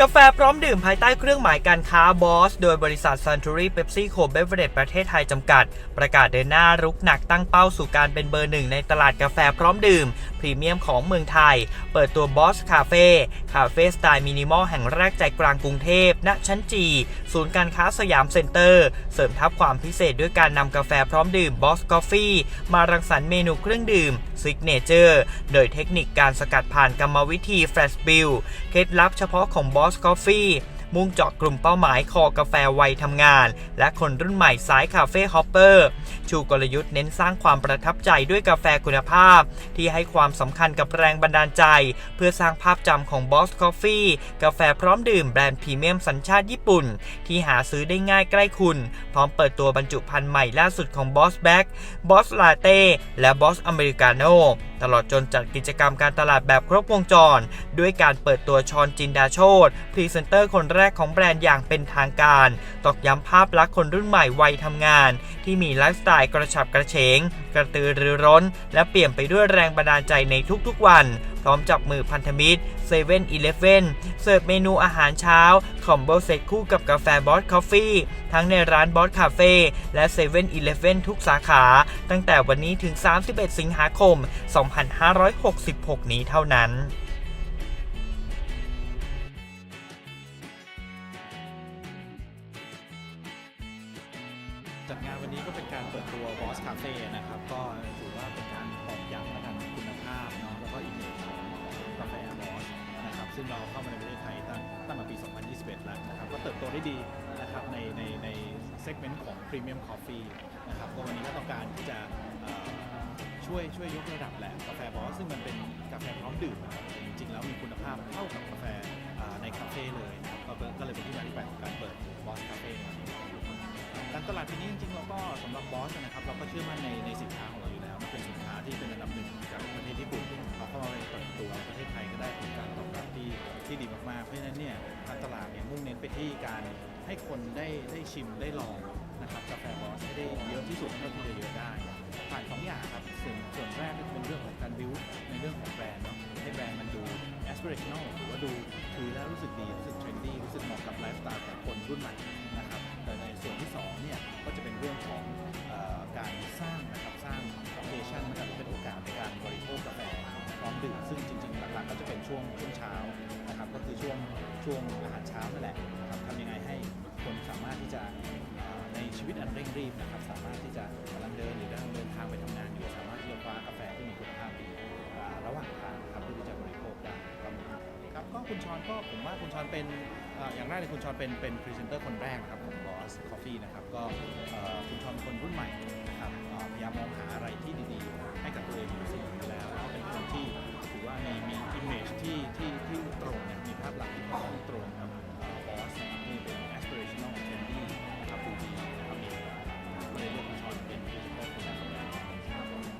กาแฟพร้อมดื่มภายใต้เครื่องหมายการค้าบอส โดยบริษัท Suntory Pepsi Co Beverage ประเทศไทยจำกัด ประกาศเดินหน้ารุกหนักตั้งเป้าสู่การเป็นเบอร์หนึ่งในตลาดกาแฟพร้อมดื่ม พรีเมียมของเมืองไทย เปิดตัวบอสคาเฟ่คาเฟ่สไตล์มินิมอลแห่งแรกใจกลางกรุงเทพ ณ ชั้นจี ศูนย์การค้าสยามเซ็นเตอร์ เสริมทับความพิเศษด้วยการนำกาแฟพร้อมดื่มบอสกาแฟมารังสรรค์เมนูเครื่องดื่มซิกเนเจอร์โดยเทคนิคการสกัดผ่านกรรมวิธีแฟลชบิลเคล็ดลับเฉพาะของบอสกาแฟ มุ่งเจาะกลุ่มเป้าหมายคอกาแฟวัยทำงาน และคนรุ่นใหม่สายคาเฟ่ฮอปเปอร์ ชูกลยุทธ์เน้นสร้างความประทับใจด้วยกาแฟคุณภาพ ที่ให้ความสำคัญกับแรงบันดาลใจ เพื่อสร้างภาพจำของ Boss Coffee กาแฟพร้อมดื่มแบรนด์พรีเมียมสัญชาติญี่ปุ่น ที่หาซื้อได้ง่ายใกล้คุณ พร้อมเปิดตัวบรรจุภัณฑ์ใหม่ล่าสุดของ Boss Back Boss Latte และ Boss Americano ตลอดจนจัดกิจกรรมการตลาดแบบครบวงจร ด้วยการเปิดตัวชอนจินดาโชตพรีเซนเตอร์คนแรกของแบรนด์อย่างเป็นทางการ ตอกย้ำภาพลักษณ์คนรุ่นใหม่วัยทำงาน ที่มีไลฟ์สไตล์กระฉับกระเฉง กระตือรือร้น และเปลี่ยนไปด้วยแรงบันดาลใจในทุกๆวัน ร้อมจับมือพันธมิตร7 e เ e ่ e อีเลฟเเสิร์ฟเมนูอาหารเช้าคอมโบเซตคู่กับกาแฟบอสคอฟฟี่ทั้งในร้านบอสคาเฟ่และ7 e เ e ่ e อีทุกสาขา ตั้งแต่วันนี้ถึง 31 สิงหาคม 2566 นี้เท่านั้นจัดงานวันนี้ก็เป็นการเปิดตัว Boss Cafe นะครับ ก็ถือว่าเป็นการาพเนาะแล้วก็อีเมจของกาแฟ Boss นะครับซึ่งเราเข้ามาในประเทศไทยตั้งตั้งแต่ปี 2021 แล้วนะครับก็เติบโตได้ดีนะครับในในในเซกเมนต์ของ Premium Coffee นะครับก็วันนี้ก็ต้องการที่จะช่วยช่วยยกระดับแหละกาแฟบอสซึ่งมันเป็นกาแฟพร้อมดื่มจริงๆ แล้วมีคุณภาพเท่ากับกาแฟในคาเฟ่เลยนะครับก็เลยเป็นที่มาที่ไปของการเปิดบอสคาเฟ่นวันนี้การตลาดปีนี้จริงๆเราก็สำหรับบอสนะครับเราก็เชื่อมั่นในในสินค้าของเรา เป็นสินค้าที่เป็นอันดับหนึ่งจากประเทศญี่ปุ่นเราเข้ามาเปิดตัวประเทศไทยก็ได้ผลการตอบรับที่ที่ดีมากๆ เพราะฉะนั้นเนี่ยการตลาดเนี่ยมุ่งเน้นไปที่การให้คนได้ได้ชิมได้ลองนะครับกาแฟบอสให้ได้เยอะที่สุดเท่าที่จะเยอะได้ผ่านสองอย่างครับส่วนส่วนแรกก็เป็นเรื่องของการบิวในเรื่องของแบรนด์เนาะให้แบรนด์มันดู aspirational หรือว่าดูถือแล้วรู้สึกดีรู้สึก trendy รู้สึกเหมาะกับไลฟ์สไตล์ของคนรุ่นใหม่นะครับแต่ในส่วนที่2เนี่ยก็จะเป็นเรื่องของ ช่วงช่วงเช้านะครับก็คือช่วงช่วงอาหารเช้านั่นแหละนะครับทำยังไงให้คนสามารถที่จะในชีวิตอันเร่งรีบนะครับสามารถที่จะกำลังเดินหรือกำลังเดินทางไปทำงานอยู่สามารถที่จะคว้ากาแฟที่มีคุณภาพดีระหว่างทางครับเพื่อที่จะบริโภคได้ครับครับก็คุณชอนก็ผมว่าคุณชอนเป็นอย่างแรกเลยคุณชอนเป็นเป็นพรีเซนเตอร์คนแรกนะครับของ Boss Coffee นะครับก็คุณชอน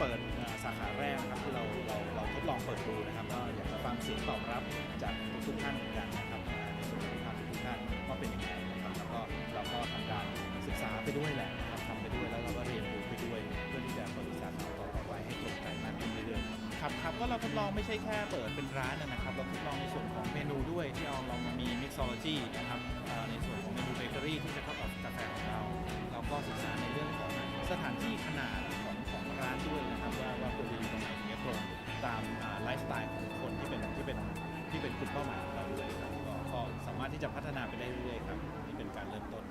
เปิดสาขาแรกนะครับที่เราเราเราทดลองเปิดดูนะครับก็อยากจะฟังเสียงตอบรับจากทุกท่านเหมือนกันนะครับในส่วนของทุกท่านว่าเป็นยังไงนะครับแล้วก็เราก็ทำการศึกษาไปด้วยแหละนะครับทำไปด้วยแล้วเราก็เรียนรู้ไปด้วยเพื่อที่จะเปิดสาขาต่อไปให้ตรงใจมากขึ้นเรื่อยๆครับครับก็เราทดลองไม่ใช่แค่เปิดเป็นร้านนะครับ เราทดลองในส่วนของเมนูด้วยที่เอาเรามามี mixology นะครับในส่วนของเมนูเบเกอรี่ที่จะเข้ากับกาแฟของเรา เราก็ศึกษาในเรื่องของสถานที่ขนาดของ ของร้านด้วยนะครับว่าว่าควรจะอยู่ตรงไหนถึงจะตรงตามไลฟ์สไตล์ของคนที่เป็นที่เป็นที่เป็นกลุ่มเป้าหมายของเราด้วยครับก็ก็สามารถที่จะพัฒนาไปได้เรื่อยๆครับนี่เป็นการเริ่มต้น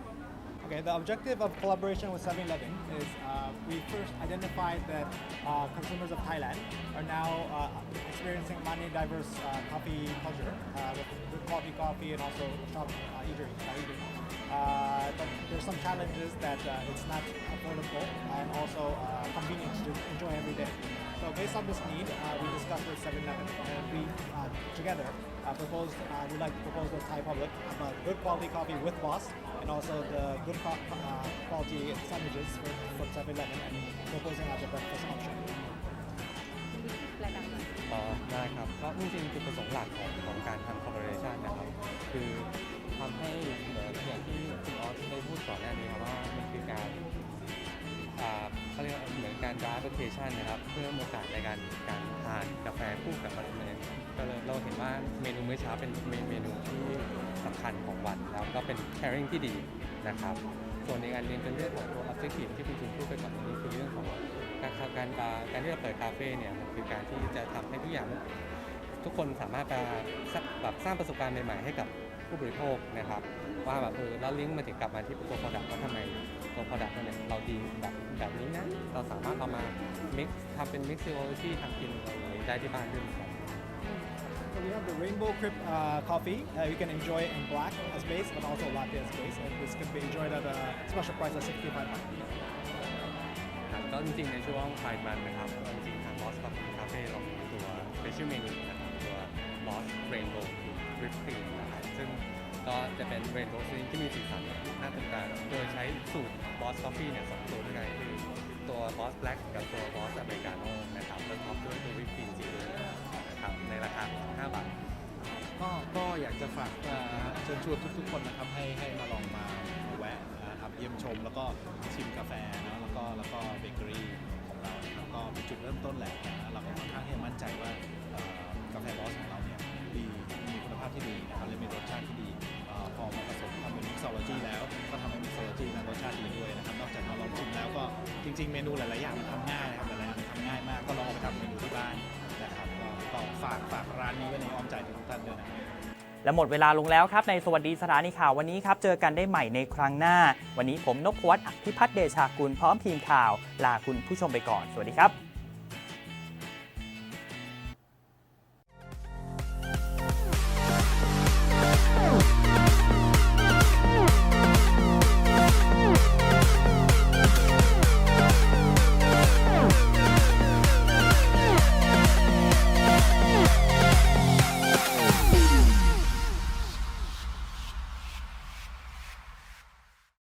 Okay, the objective of collaboration with 7-Eleven is uh, we first identified that uh, consumers of Thailand are now uh, experiencing many diverse uh, coffee culture uh, with good quality coffee and also shop uh, eatery. Uh, eating. Uh, there's some challenges that uh, it's not affordable and also uh, convenient to enjoy every day. So based on this need, uh, we discussed with 7-Eleven and we uh, together uh, proposed, uh, we like to propose to the Thai public about good quality coffee with Boss and also the good co- quality sandwiches for, from 7-Eleven and proposing as a breakfast option. รายการหนอ๋อได้ครับก็จริงๆจุดประสงค์หลักของของการทำ collaboration นะครับ คือทำให้เหมือนอย่างที่คุณออสได้พูดก่อนหน้านี้ครับว่ามันคือการอ่าเขาเรียกว่าเหมือนการ drive vacation นะครับเพื่อโอกาสในการการทานกาแฟคู่กับมันเองก็เลยเราเห็นว่าเมนูมื้อเช้าเป็นเมเมนูที่สำคัญของวันแล้วก็เป็น pairing ที่ดีนะครับ ส่วนอีกอันหนึงเป็นเรื่องของตัว objective ที่คุณจุนพูดไปก่อนอันนี้คือเรื่องของ การการการการที่เราเปิดคาเฟ่เนี่ยมันคือการที่จะทำให้ทุกอย่างทุกคนสามารถจะแบบสร้างประสบการณ์ใหม่ๆให้กับผู้บริโภคนะครับ ว่าแบบเออแล้วลิงก์มาถึงกลับมาที่ตัว product ว่าทำไมตัว product เนี่ยเราดีแบบแบบนี้นะเราสามารถเอามา mix ทำเป็น mixology ทำกินอะไรได้ที่บ้านด้วยเหมือนกัน So we have the Rainbow Crip uh, coffee. Uh, you can enjoy it in black as base, but also latte as base. And this can be enjoyed at a special price of 65 baht. ับก็จริงๆในช่วงไฟมันนะครับ จริงๆทาง Boss Coffee Cafe เรามีตัว special menu นะครับตัว Boss Rainbow Whipped Cream นะครับซึ่งก็จะเป็น Rainbow ชนิดที่มีสีสันน่าตื่นตาโดยใช้สูตร Boss Coffee เนี่ยสองตัวด้วยกันคือตัว Boss Black กับตัว Boss Americano นะครับแล้วท็อปด้วยตัว Whipped Cream สีเหลืองนะครับในราคา 5 บาท ก็ก็อยากจะฝากเอ่อเชิญชวนทุกๆคนนะครับให้ให้มาลองมา เยี่ยมชม แล้วก็ชิมกาแฟนะแล้วก็แล้วก็เบเกอรี่ของเรานะครับก็เป็นจุดเริ่มต้นแหละนะเราก็ค่อนข้างที่จะมั่นใจว่ากาแฟบอสของเราเนี่ยดีมีคุณภาพที่ดีนะครับและมีรสชาติที่ดีอพอมาผสมทำเป็นมิกซ์โซโลจีแล้วก็ทำให้มิกซ์โซโลจีนั้นรสชาติดีด้วยนะครับนอกจากเราลองชิมแล้วก็จริง ๆ เมนูหลายๆอย่างมันทำง่ายนะครับหลายๆอย่างมันทำง่ายมากก็ลองเอาไปทำเมนูที่บ้านนะครับก็ก็ฝากฝากร้านนี้ไว้ในอ้อมใจทุกท่านด้วยนะครับ และหมดเวลาลงแล้วครับในสวัสดีสถานีข่าววันนี้ครับ เจอกันได้ใหม่ในครั้งหน้า วันนี้ผมนพวัตอภิพัฒน์เดชากุลพร้อมทีมข่าว ลาคุณผู้ชมไปก่อน สวัสดีครับ